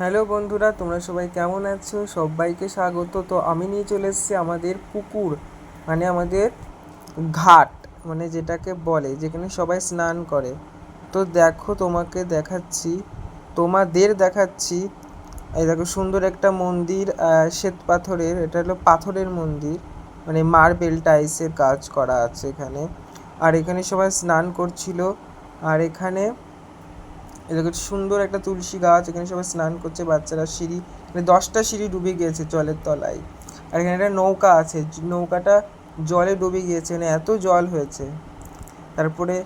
Hello বন্ধুরা, তোমরা সবাই কেমন আছো? সবাইকে স্বাগত। তো আমি নিয়ে চলে এসেছি আমাদের পুকুর মানে আমাদের ঘাট মানে যেটাকে বলে, যেখানে সবাই স্নান করে। তো দেখো, তোমাকে দেখাচ্ছি, তোমাদের দেখাচ্ছি, এই দেখো সুন্দর একটা মন্দির শ্বেত পাথরের, এটা হলো পাথরের মন্দির মানে মার্বেল টাইলসের কাজ করা আছে এখানে। আর এখানে সবাই স্নান করছিল, আর এখানে এরকম সুন্দর একটা তুলসী গাছ, এখানে সবাই স্নান করছে, বাচ্চারা সিঁড়ি মানে দশটা সিঁড়ি ডুবে গিয়েছে জলের তলায়। আর এখানে একটা নৌকা আছে নৌকাটা জলে ডুবে গিয়েছে মানে এত জল হয়েছে। তারপরে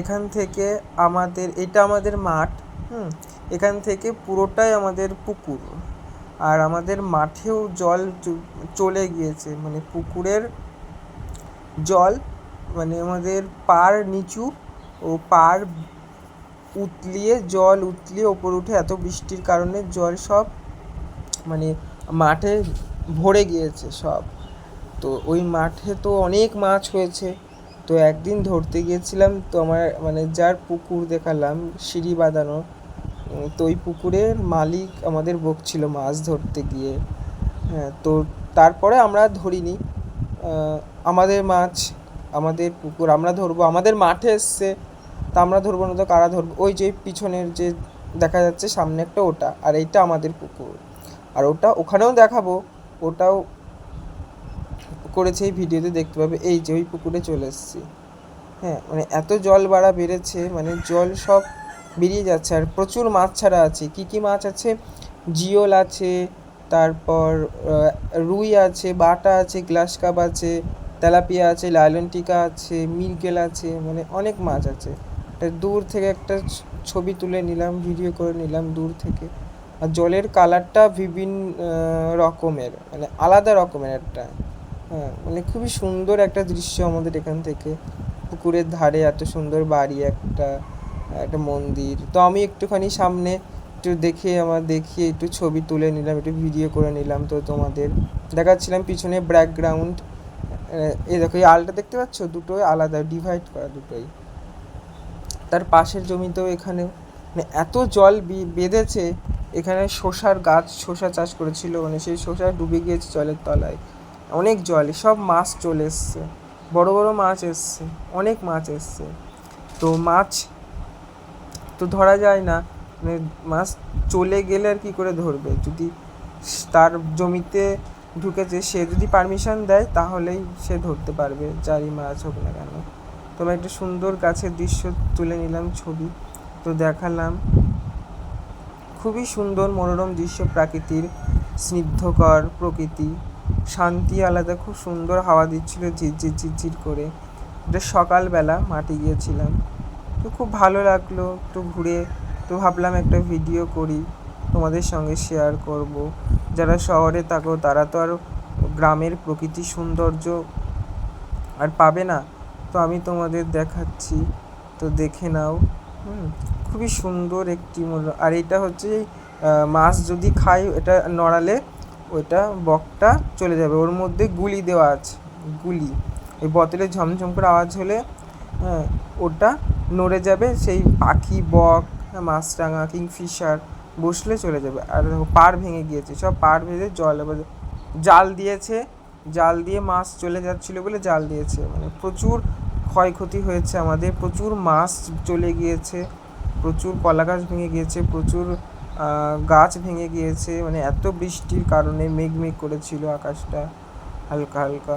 এখান থেকে আমাদের, এটা আমাদের মাঠ, হুম, এখান থেকে পুরোটাই আমাদের পুকুর। আর আমাদের মাঠেও জল চলে গিয়েছে মানে পুকুরের জল মানে আমাদের পার নিচু ও পার উতলিয়ে, জল উতলিয়ে ওপর উঠে এত বৃষ্টির কারণে জল সব মানে মাঠে ভরে গিয়েছে সব। তো ওই মাঠে তো অনেক মাছ হয়েছে। তো একদিন ধরতে গিয়েছিলাম তো আমার মানে যার পুকুর দেখালাম, সিঁড়ি বাঁধানো তো ওই পুকুরের মালিক আমাদের বকছিল মাছ ধরতে গিয়ে। হ্যাঁ তো তারপরে আমরা ধরিনি। আমাদের মাছ, আমাদের পুকুর, আমরা ধরবো, আমাদের মাঠে এসছে। তা আমরা ধরবো না তো কারা ধরবো? ওই যে পিছনের যে দেখা যাচ্ছে সামনে একটা ওটা, আর এইটা আমাদের পুকুর। আর ওটা ওখানেও দেখাবো, ওটাও করেছে এই ভিডিওতে দেখতে পাবে, এই যে ওই পুকুরে চলে এসেছি। হ্যাঁ মানে এত জল বাড়া বেড়েছে মানে জল সব বেরিয়ে যাচ্ছে, আর প্রচুর মাছ ছাড়া আছে। কি কি মাছ আছে? জিওল আছে, তারপর রুই আছে, বাটা আছে, গ্লাস কাপ আছে, তেলাপিয়া আছে লাইলন টিকা আছে, মিরগেল আছে মানে অনেক মাছ আছে। দূর থেকে একটা ছবি তুলে নিলাম ভিডিও করে নিলাম দূর থেকে। আর জলের কালারটা বিভিন্ন রকমের মানে আলাদা রকমের একটা। হ্যাঁ মানে খুবই সুন্দর একটা দৃশ্য আমাদের এখান থেকে। পুকুরের ধারে এত সুন্দর বাড়ি একটা একটা মন্দির। তো আমি একটুখানি সামনে একটু দেখে আমার, দেখিয়ে একটু ছবি তুলে নিলাম, একটু ভিডিও করে নিলাম তো তোমাদের। দেখাচ্ছিলাম পিছনে ব্যাকগ্রাউন্ড এই দেখো এই আলটা দেখতে পাচ্ছ? দুটোই আলাদা ডিভাইড করা দুটোই। তার পাশের জমিতেও এখানে মানে এত জল বেঁধেছে, এখানে শসার গাছ, শসা চাষ করেছিল মানে সেই শসা ডুবে গিয়েছে জলের তলায়। অনেক জল, সব মাছ চলে এসছে। বড় বড় মাছ এসছে, অনেক মাছ এসছে। তো মাছ, তো ধরা যায় না মানে মাছ চলে গেলে আর কি করে ধরবে? যদি তার জমিতে ঢুকেছে, সে যদি পারমিশন দেয়, তাহলেই সে ধরতে পারবে, যারই মাছ হোক না কেন। তো আমি একটা সুন্দর গাছের দৃশ্য তুলে নিলাম ছবি। তো দেখালাম। খুবই সুন্দর মনোরম দৃশ্য, প্রাকৃতির স্নিগ্ধকর প্রকৃতি। শান্তি আলাদা, খুব সুন্দর হাওয়া দিচ্ছিল ঝিরঝির ঝিরঝির করে। এটা সকালবেলা মাঠে গিয়েছিলাম। তো খুব ভালো লাগল, একটু ঘুরে। তো ভাবলাম একটা ভিডিও করি, তোমাদের সঙ্গে শেয়ার করব। যারা শহরে থাকো, তারা তো আর গ্রামের প্রকৃতি সৌন্দর্য আর পাবে না। তো আমি তোমাদের দেখাচ্ছি। তো দেখে নাও। হুম খুবই সুন্দর একটি মূল্য আর এটা হচ্ছে মাছ যদি খাই এটা নড়ালে ওইটা বকটা চলে যাবে। ওর মধ্যে গুলি দেওয়া আছে গুলি। ওই বোতলে ঝমঝম করে আওয়াজ হলে হ্যাঁ ওটা নড়ে যাবে। সেই পাখি বক হ্যাঁ, মাছরাঙা কিংফিশার বসলে চলে যাবে। আর দেখো পাড় ভেঙে গিয়েছে। সব পাড় ভেঙে জল জাল দিয়েছে। জাল দিয়ে মাছ চলে যাচ্ছিল বলে জাল দিয়েছে। মানে প্রচুর ক্ষয়ক্ষতি হয়েছে আমাদের, প্রচুর মাছ চলে গিয়েছে, প্রচুর কলা গাছ ভেঙে গিয়েছে, প্রচুর গাছ ভেঙে গিয়েছে। মানে এত বৃষ্টির কারণে মেঘ মেঘ করেছিল আকাশটা, হালকা হালকা।